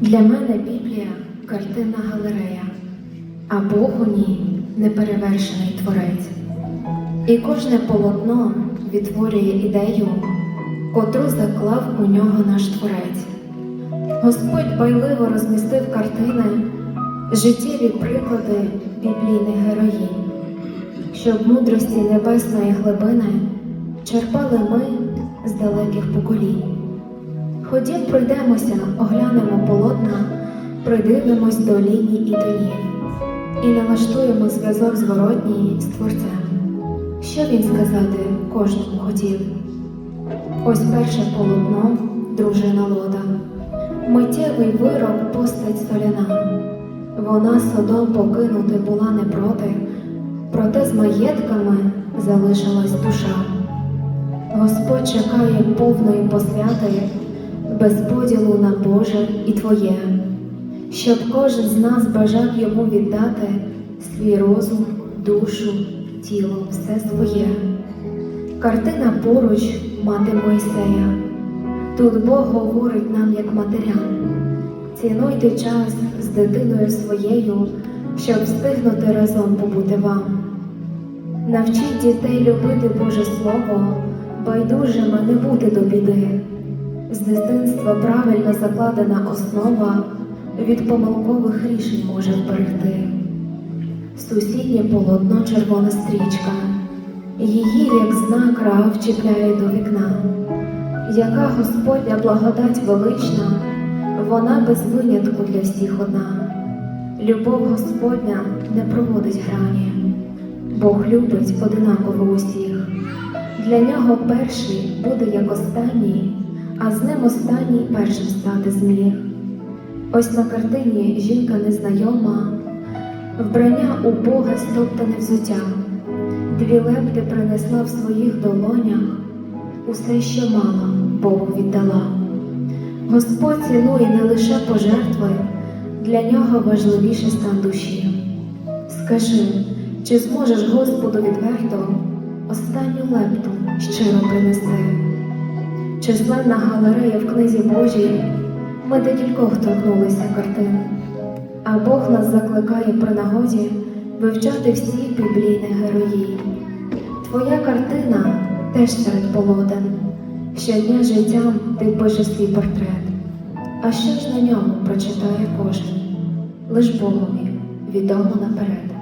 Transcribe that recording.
Для мене Біблія картинна галерея, а Бог у ній неперевершений творець. І кожне полотно відтворює ідею, котру заклав у нього наш творець. Господь байливо розмістив картини, життєві приклади біблійних героїнь, щоб мудрості небесної глибини черпали ми з далеких поколінь. Ходім, пройдемося, оглянемо полотна, придивимось до ліній і тонів і налаштуємо зв'язок зворотній з творцем. Що він сказати кожному хотів? Ось перше полотно, дружина лода, миттєвий вирок, постать соляна. Вона содом покинути була не проти, проте з маєтками залишилась душа. Господь чекає повної посвяти, без поділу на Боже і Твоє, щоб кожен з нас бажав йому віддати свій розум, душу, тіло, все своє. Картина поруч мати Мойсея. Тут Бог говорить нам як матерям. Цінуйте час з дитиною своєю, щоб встигнути разом побути вам. Навчіть дітей любити Боже Слово, байдужими не бути до біди. З дитинства правильно закладена основа від помилкових рішень може вберегти. Сусіднє полотно червона стрічка, її як знак Раав чіпляє до вікна. Яка Господня благодать велична, вона без винятку для всіх одна. Любов Господня не проводить грані, Бог любить одинаково усіх. Для нього перший буде як останній, а з ним останній першим стати зміг. Ось на картині жінка незнайома, вбрання у Бога стоптане взуття, дві лепти принесла в своїх долонях, усе, що мала, Богу віддала. Господь цінує не лише пожертви, для нього важливіше стан душі. Скажи, чи зможеш Господу відверто останню лепту щиро принести? Численна галерея в книзі Божій, ми до кількох торкнулися картин, а Бог нас закликає при нагоді вивчати всіх біблійних героїв. Твоя картина теж серед полотен, щодня життям ти пишеш свій портрет. А що ж на ньому прочитає кожен? Лиш Богові відомо наперед.